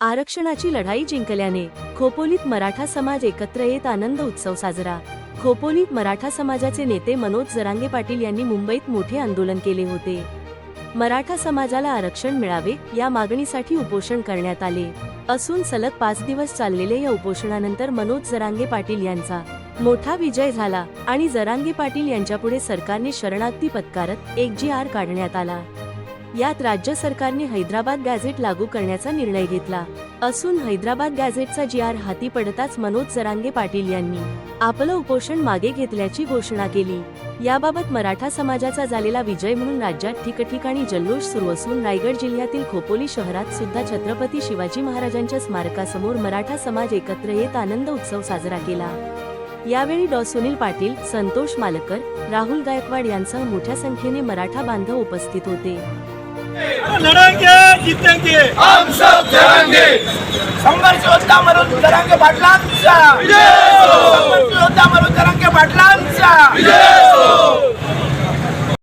आरक्षणाची लढाई जिंकल्याने खोपोलीत मराठा समाज एकत्र येत आनंद उत्सव साजरा. खोपोलीत मराठा समाजाचे नेते मनोज जरांगे पाटील यांनी मुंबईत मोठे आंदोलन केले होते. मराठा समाजाला आरक्षण मिळावे या मागणीसाठी उपोषण करण्यात आले. असून सलग पाच दिवस चाललेल्या या उपोषणानंतर मनोज जरांगे पाटील यांचा मोठा विजय झाला आणि जरांगे पाटील यांच्यापुढे सरकारने शरणागती पत्कारत एक जी आर काढण्यात आला. यात राज्य सरकारने हैदराबाद गॅझेट लागू करण्याचा निर्णय घेतला. असून हैदराबाद गॅझेटचा जी आर हाती पडताच मनोज जरांगे पाटील यांनी आपलं उपोषण मागे घेतल्याची घोषणा केली. याबाबत मराठा समाजाचा झालेला विजय म्हणून राज्यात ठिकठिकाणी जल्लोष सुरू असून रायगड जिल्ह्यातील खोपोली शहरात सुद्धा छत्रपती शिवाजी महाराजांच्या स्मारकासमोर मराठा समाज एकत्र येत आनंद उत्सव साजरा केला. यावेळी डॉ. सुनील पाटील संतोष मालकर राहुल गायकवाड यांसह मोठ्या संख्येने मराठा बांधव उपस्थित होते. लढेंगे जीतेंगे हम सब जरांगे! संघर्ष योद्धा म्हणून जरांगे पाटलांचा.